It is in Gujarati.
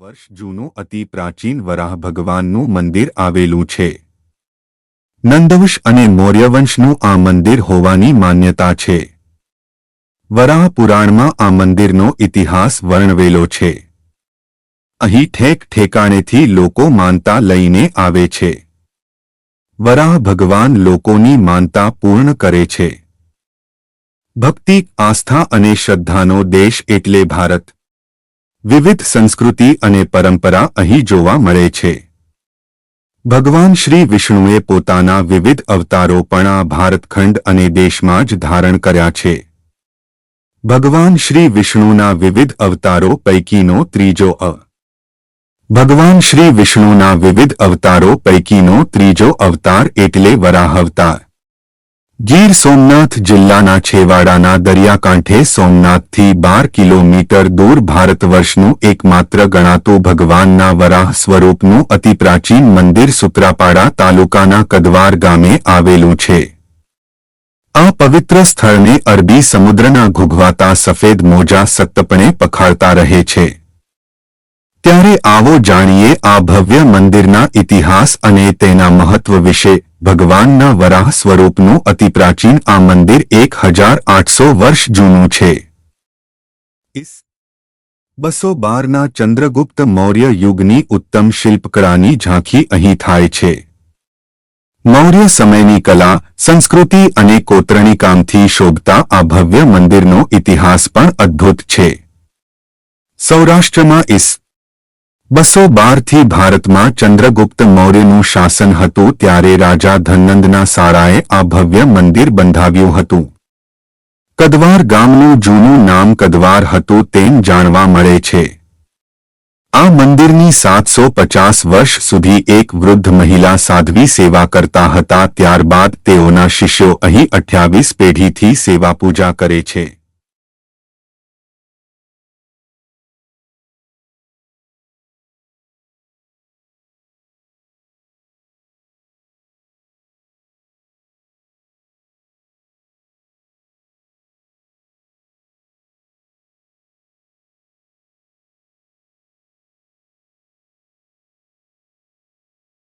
વર્ષ જૂનું અતિ પ્રાચીન વરાહ ભગવાનનું મંદિર આવેલું છે. નંદવંશ અને મૌર્યવંશનું આ મંદિર હોવાની માન્યતા છે. વરાહ પુરાણમાં આ મંદિરનો ઇતિહાસ વર્ણવેલો છે. અહીં ઠેક ઠેકાણેથી લોકો માનતા લઈને આવે છે. વરાહ ભગવાન લોકોની માનતા પૂર્ણ કરે છે. ભક્તિ, આસ્થા અને શ્રદ્ધાનો દેશ એટલે ભારત. વિવિધ સંસ્કૃતિ અને પરંપરા અહીં જોવા મળે છે. ભગવાન શ્રી વિષ્ણુએ પોતાના વિવિધ અવતારો પણ આ ભારતખંડ અને દેશમાં જ ધારણ કર્યા છે. ભગવાન શ્રી વિષ્ણુના વિવિધ અવતારો પૈકીનો ત્રીજો અ. ભગવાન શ્રી વિષ્ણુના વિવિધ અવતારો પૈકીનો ત્રીજો અવતાર એટલે વરાહ અવતાર ગીર સોમનાથ જિલ્લાના છેવાડાના દરિયાકાંઠે સોમનાથથી બાર કિલોમીટર દૂર ભારત વર્ષનું એકમાત્ર ગણાતું ભગવાનના વરાહ સ્વરૂપનું અતિ પ્રાચીન મંદિર સુત્રાપાડા તાલુકાના કદવાર ગામે આવેલું છે. આ પવિત્ર સ્થળને અરબી સમુદ્રના ઘૂઘવાતા સફેદ મોજા સત્તપણે પખાડતા રહે છે. ત્યારે આવો જાણીએ આ ભવ્ય મંદિરના ઇતિહાસ અને તેના મહત્વ વિશે. ભગવાનના વરાહ સ્વરૂપનું અતિ પ્રાચીન આ મંદિર એક હજાર આઠસો વર્ષ જૂનું છે. બસો બારના ચંદ્રગુપ્ત મૌર્ય યુગની ઉત્તમ શિલ્પકળાની ઝાંખી અહીં થાય છે. મૌર્ય સમયની કલા, સંસ્કૃતિ અને કોતરણી કામથી શોભતા આ ભવ્ય મંદિરનો ઇતિહાસ પણ અદ્ભુત છે. સૌરાષ્ટ્રમાં ઇસ બસો બારથી ભારતમાં ચંદ્રગુપ્ત મૌર્યનું શાસન હતું ત્યારે રાજા ધનનંદના સારાએ આ ભવ્ય મંદિર બંધાવ્યું હતું. કદવાર ગામનું જૂનું નામ કદવાર હતું તેમ જાણવા મળે છે. આ મંદિરની સાતસો પચાસ વર્ષ સુધી એક વૃદ્ધ મહિલા સાધ્વી સેવા કરતા હતા, ત્યારબાદ તેઓના શિષ્યો અહીં અઠ્યાવીસ પેઢીથી સેવા પૂજા કરે છે.